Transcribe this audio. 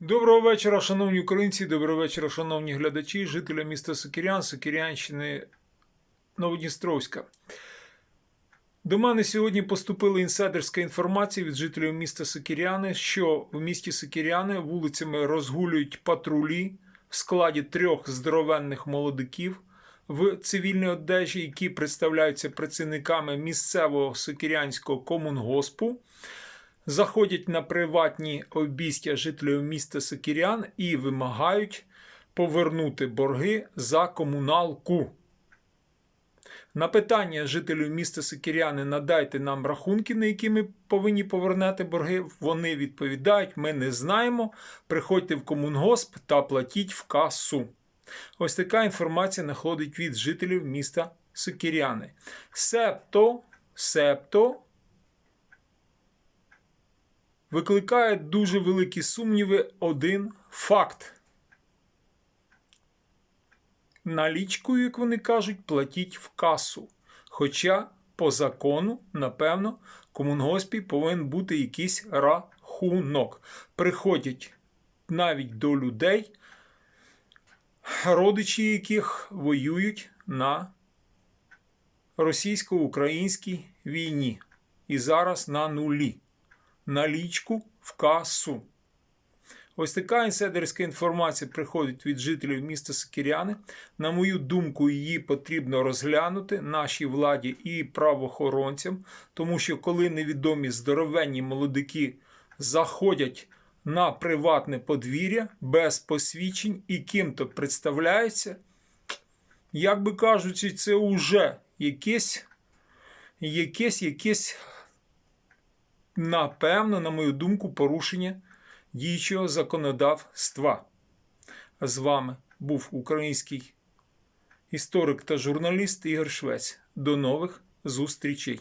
Доброго вечора, шановні українці, доброго вечора, шановні глядачі, жителі міста Сокірян, Сокірянщини Новодністровська. До мене сьогодні поступила інсайдерська інформація від жителів міста Сокіряни, що в місті Сокіряни вулицями розгулюють патрулі в складі трьох здоровенних молодиків в цивільній одежі, які представляються працівниками місцевого сокірянського комунгоспу заходять на приватні обійстя жителів міста Сокірян і вимагають повернути борги за комуналку. На питання жителів міста Сокіряни надайте нам рахунки, на які ми повинні повернути борги. Вони відповідають: ми не знаємо. Приходьте в комунгосп та платіть в касу. Ось така інформація находить від жителів міста Сокіряни. Септо, септо викликає дуже великі сумніви один факт. Налічкою, як вони кажуть, платіть в касу. Хоча по закону, напевно, комунгоспі повинен бути якийсь рахунок. Приходять навіть до людей, родичі яких воюють на російсько-українській війні. І зараз на нулі налічку в касу. Ось така інсайдерська інформація приходить від жителів міста Сокіряни. На мою думку, її потрібно розглянути нашій владі і правоохоронцям, тому що коли невідомі здоровенні молодики заходять на приватне подвір'я без посвідчень і ким-то представляються, як би кажучи, це вже якесь, якесь, якесь напевно, на мою думку, порушення діючого законодавства. З вами був український історик та журналіст Ігор Швець. До нових зустрічей!